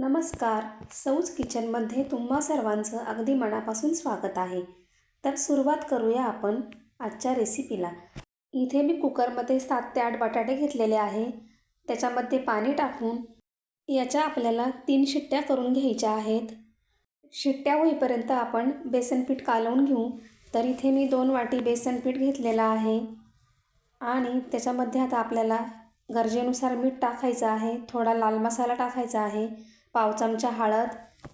नमस्कार. सौज किचनमध्ये तुम्हा सर्वांचं अगदी मनापासून स्वागत आहे. तर सुरुवात करूया आपण आजच्या रेसिपीला. इथे मी कुकरमध्ये सात ते आठ बटाटे घेतलेले आहे. त्याच्यामध्ये पाणी टाकून याच्या आपल्याला तीन शिट्ट्या करून घ्यायच्या आहेत. शिट्ट्या होईपर्यंत आपण बेसनपीठ कालवून घेऊ. तर इथे मी दोन वाटी बेसनपीठ घेतलेलं आहे. आणि त्याच्यामध्ये आता आपल्याला गरजेनुसार मीठ टाकायचं आहे. थोडा लाल मसाला टाकायचा आहे. पाव चमचा हळद.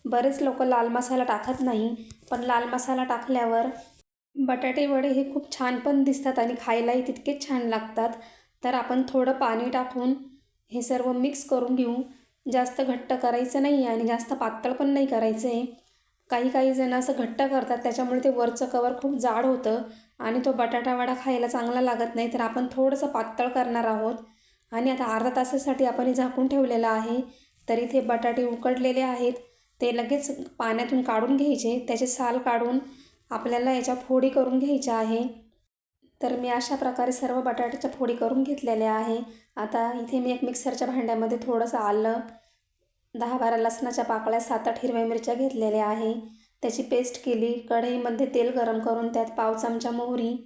बरेच लोक लाल मसाला टाकत नाही पण लाल मसाला टाकल्यावर बटाटे वडे हे खूप छान पण दिसतात आणि खायलाही तितकेच छान लागतात. तर आपण थोडं पाणी टाकून हे सर्व मिक्स करून घेऊ. जास्त घट्ट करायचं नाही आणि जास्त पातळ पण नाही करायचं. आहे काही काही जण असं घट्ट करतात त्याच्यामुळे ते वरचं कवर खूप जाड होतं आणि तो बटाटा वडा खायला चांगला लागत नाही. तर आपण थोडंसं पातळ करणार आहोत. आणि आता अर्धा तासासाठी आपण हे झाकून ठेवलेलं आहे. तर इथे बटाटे उकडलेले आहेत. ते लगेच पाण्यातून काढून घ्यायचे. त्याचे साल काढून आपल्याला याच्या फोडी करून घ्यायच्या आहे. तर मी अशा प्रकारे सर्व बटाट्याच्या फोडी करून घेतलेल्या आहे. आता इथे मी एक मिक्सरच्या भांड्यामध्ये थोडंसं आलं. दहा बारा लसणाच्या पाकळ्या सात आठ हिरव्या मिरच्या घेतलेल्या आहे. त्याची पेस्ट केली. कढईमध्ये तेल गरम करून त्यात पाव चमचा मोहरी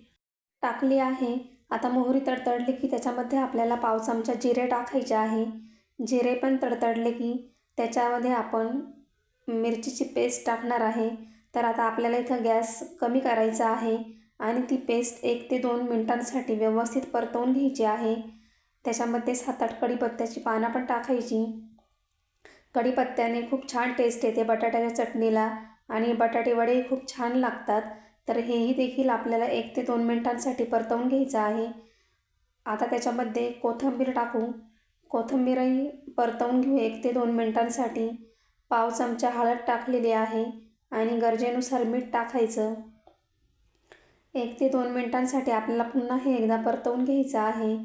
टाकली आहे. आता मोहरी तडतडली की त्याच्यामध्ये आपल्याला पाव चमचा जिरे टाकायचे आहे. जिरे पण तडतडले की त्याच्यामध्ये आपण मिरचीची पेस्ट टाकणार आहे. तर आता आपल्याला इथं गॅस कमी करायचा आहे आणि ती पेस्ट एक ते दोन मिनटांसाठी व्यवस्थित परतवून घ्यायची आहे. त्याच्यामध्ये सात आठ कढीपत्त्याची पानं पण टाकायची. कढीपत्त्याने खूप छान टेस्ट येते बटाट्याच्या चटणीला आणि बटाटे वडे खूप छान लागतात. तर हेही देखील आपल्याला एक ते दोन मिनटांसाठी परतवून घ्यायचं आहे. आता त्याच्यामध्ये कोथिंबीर टाकू. कोथिंबीरही परतवून घेऊ एक ते दोन मिनटांसाठी. पाव चमचा हळद टाकलेली आहे आणि गरजेनुसार मीठ टाकायचं. एक ते दोन मिनटांसाठी आपल्याला पुन्हा हे एकदा परतवून घ्यायचं आहे.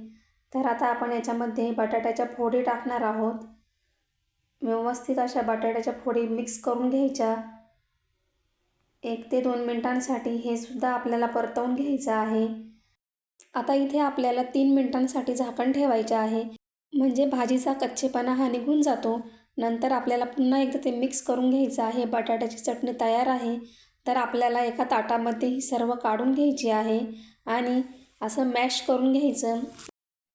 तर आता आपण याच्यामध्ये बटाट्याच्या फोडी टाकणार आहोत. व्यवस्थित अशा बटाट्याच्या फोडी मिक्स करून घ्यायच्या. एक ते दोन मिनटांसाठी हे सुद्धा आपल्याला परतवून घ्यायचं आहे. आता इथे आपल्याला तीन मिनटांसाठी झाकण ठेवायचे आहे. म्हणजे भाजीचा कच्चेपणा हा निघून जातो. नंतर आपल्याला पुन्हा एकदा ते मिक्स करून घ्यायचं आहे. बटाट्याची चटणी तयार आहे. तर आपल्याला एका ताटामध्ये ही सर्व काढून घ्यायची आहे आणि असं मॅश करून घ्यायचं.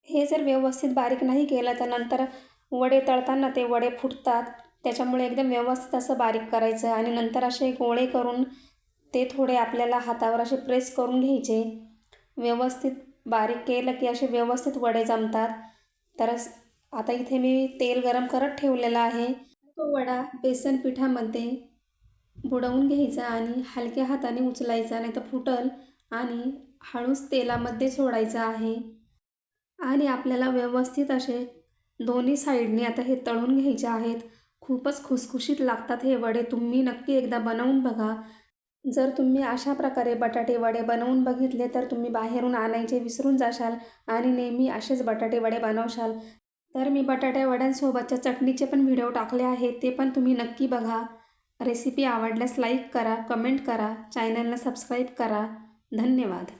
हे जर व्यवस्थित बारीक नाही केलं तर नंतर वडे तळताना ते वडे फुटतात. त्याच्यामुळे एकदम व्यवस्थित असं बारीक करायचं आणि नंतर असे गोळे करून ते थोडे आपल्याला हातावर असे प्रेस करून घ्यायचे. व्यवस्थित बारीक केलं की असे व्यवस्थित वडे जमतात. तर आता इथे मी तेल गरम करत ठेवलेला आहे. तो वडा बेसन पिठामध्ये बुडवून घ्यायचा आणि हलक्या हाताने उचलायचा नाही तर फुटल आणि हळूच तेलामध्ये सोडायचा आहे. आणि आपल्याला व्यवस्थित असे दोन्ही साईडने आता हे तळून घ्यायचे आहेत. खूपच खुसखुशीत लागतात हे वडे. तुम्ही नक्की एकदा बनवून बघा. जर तुम्ही अशा प्रकारे बटाटे वडे बनवून बघितले तर तुम्ही बाहेरून आणायचे विसरून जाशाल आणि नेहमी असेच बटाटे वडे बनवशाल. तर मी बटाट्या वड्यांसोबतच्या चटणीचे पण व्हिडिओ टाकले आहेत ते पण तुम्ही नक्की बघा. रेसिपी आवडल्यास लाईक करा कमेंट करा चॅनलला सबस्क्राईब करा. धन्यवाद.